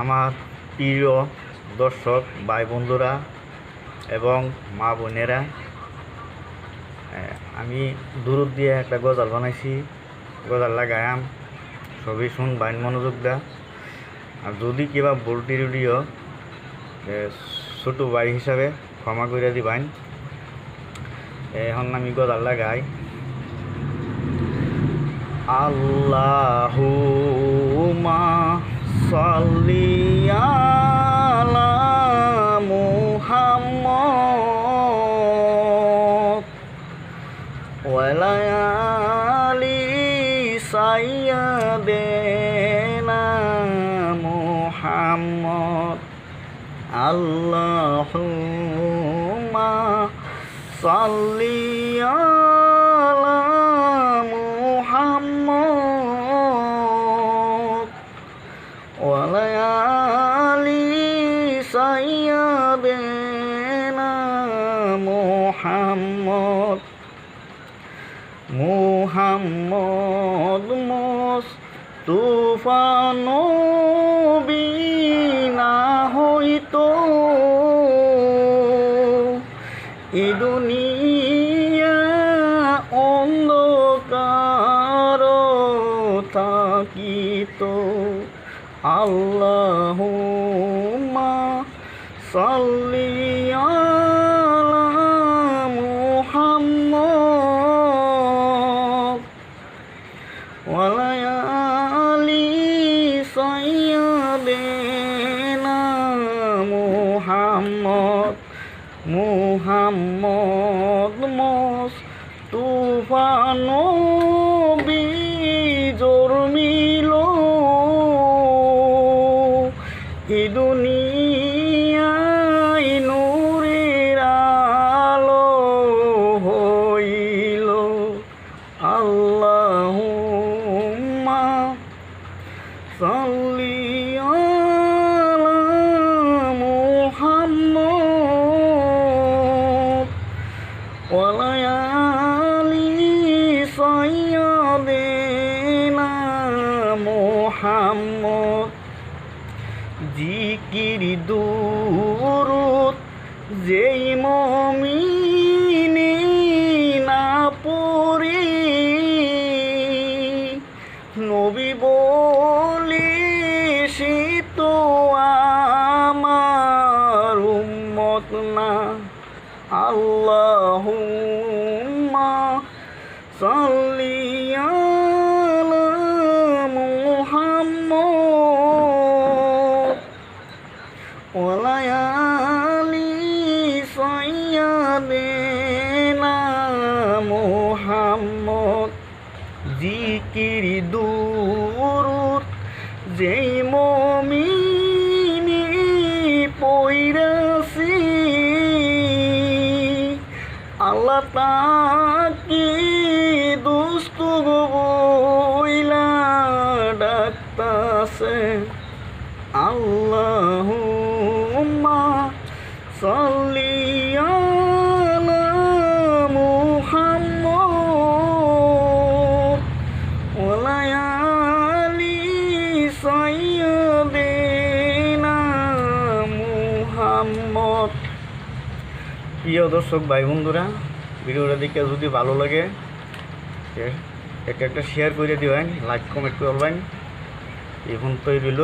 আমার প্রিয় দর্শক ভাই বন্ধুরা এবং মা বোনেরা আমি দূরত দিয়ে একটা গজাল বানাইছি। গজাল লাগায়াম সবই শুন, বাইন মনোযোগ দা। আর যদি কিবা বলটি রুডিও ছোটো ভাই হিসাবে ক্ষমা করে দিবাইন এখন আমি গজাল লাগাই। আল্লাহুমা সাল্লি আলা মুহাম্মদ ওয়ালা আলি সাইয়্যিদিনা মুহাম্মদ আল্লাহুম্মা সাল্লি আলা ওয়ালা আলি সাইয়্যিদিনা মুহাম্মদ মুহাম্মদ মুস্তুফা নবী না হইতো। এ দুনিয়া আল্লাহুম্মা সাল্লি আলা মুহাম্মদ ওয়ালা আলি সাইয়্যিদিনা মুহাম্মদ মুহাম্মদ মুস্তুফা নবী এ দুনিয়ায় জিকির দুরুত যেই মমিনে না পড়ে। নবী বলে সে আমার উম্মত না। সাল্লি ওয়ালা আলি সাইয়্যিদিনা মুহাম্মদ, জিকির দুরুত যেই মমিনি পৈরাসি আল্লাহ তাকি দুস্ত বইলা ডাকতাছে। আল্লাহুম্মা আলা মুহাম্মদ ওয়ালা আলি সাইয়্যিদিনা মুহাম্মদ। প্রিয় দর্শক, ভাই বন্ধুরা, ভিডিওটা দেখে যদি ভালো লাগে একটা একটা শেয়ার করে দিবেন লাইক কমেন্ট করবেন এখন তো রইল।